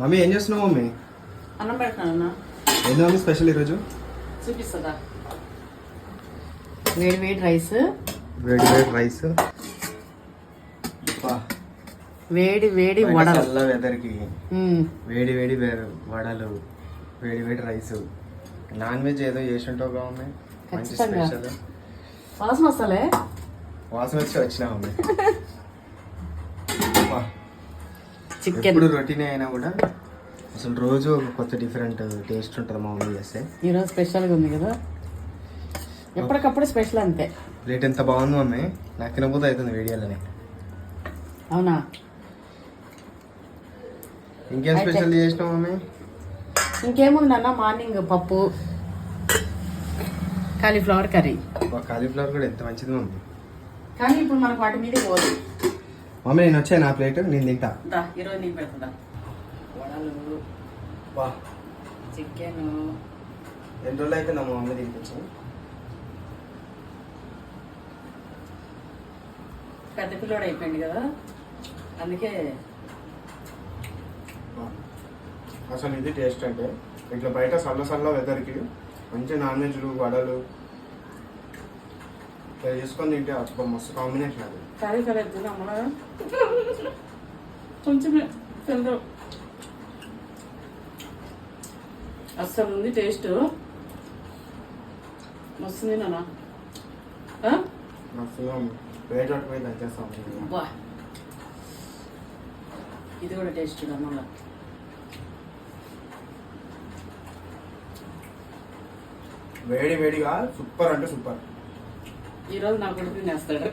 Mummy ఏం చేస్తున్నావు mummy? అన్నం పెడతానన్నా ఏంది మమ్మీ స్పెషల్ ఈరోజు? చూపిస్తుందా? వేడి వేడి రైస్. వేడి వేడి రైస్. వేడి వేడి వడలు. చల్ల వెదర్కి. వేడి వేడి వే- వడలు వేడి వేడి రైస్. నాన్ వెజ్ ఏదో చేసి ఉంటావు కదా మమ్మీ? మంచి ఖచ్చితంగా. స్పెషల్. వాసన వస్తలే? వాసన వచ్చి వచ్చినా మమ్మీ. చికెన్. ఎప్పుడు రొటీన్ అయినా కూడా అసలు రోజు ఒక కొత్త డిఫరెంట్ టేస్ట్ ఉంటుంది మా మమ్మీ చేస్తే. ఈరోజు స్పెషల్గా ఉంది కదా? ఎప్పటికప్పుడు స్పెషల్ అంతే. ప్లేట్ ఎంత బాగుంది మమ్మీ? నాకు తినబోతే అవుతుంది వీడియోలోనే. అవునా? ఇంకేం స్పెషల్ చేసినావు మమ్మీ? ఇంకేముంది అన్న మార్నింగ్ పప్పు కాలీఫ్లవర్ కర్రీ. కాలీఫ్లవర్ కూడా ఎంత మంచిది మమ్మీ. కానీ ఇప్పుడు మనకు వాటి మీద పోదు. మమ్మీ నేను వచ్చాను నా ప్లేట్ నేను తింటా. దా ఈరోజు నీకు పెడతా వడలు వా. చికెన్. ఎన్ని రోజులు అయితే మా మమ్మీ తినిపించు? పెద్ద పిల్లోడు అయిపోయింది కదా. అందుకే అసలు ఇది టేస్ట్ అంటే ఇట్లా బయట సల్ల సల్ల వెదర్కి మంచి నాన్ వెజ్లు వడలు ఇట్లా చేసుకొని తింటే అసలు మస్తు కాంబినేషన్ అది. కర్రీ కర్రీ తిన్నామా కొంచెమే తింటాం అస్సలు ఉంది టేస్ట్ వస్తుంది నాన్న మస్తు వేట పోయి దంచేస్తాం వా ఇది కూడా టేస్ట్ అన్నంలో వేడి వేడిగా సూపర్ అంటే సూపర్ ఈరోజు నా కొడుకు నేస్తాడు.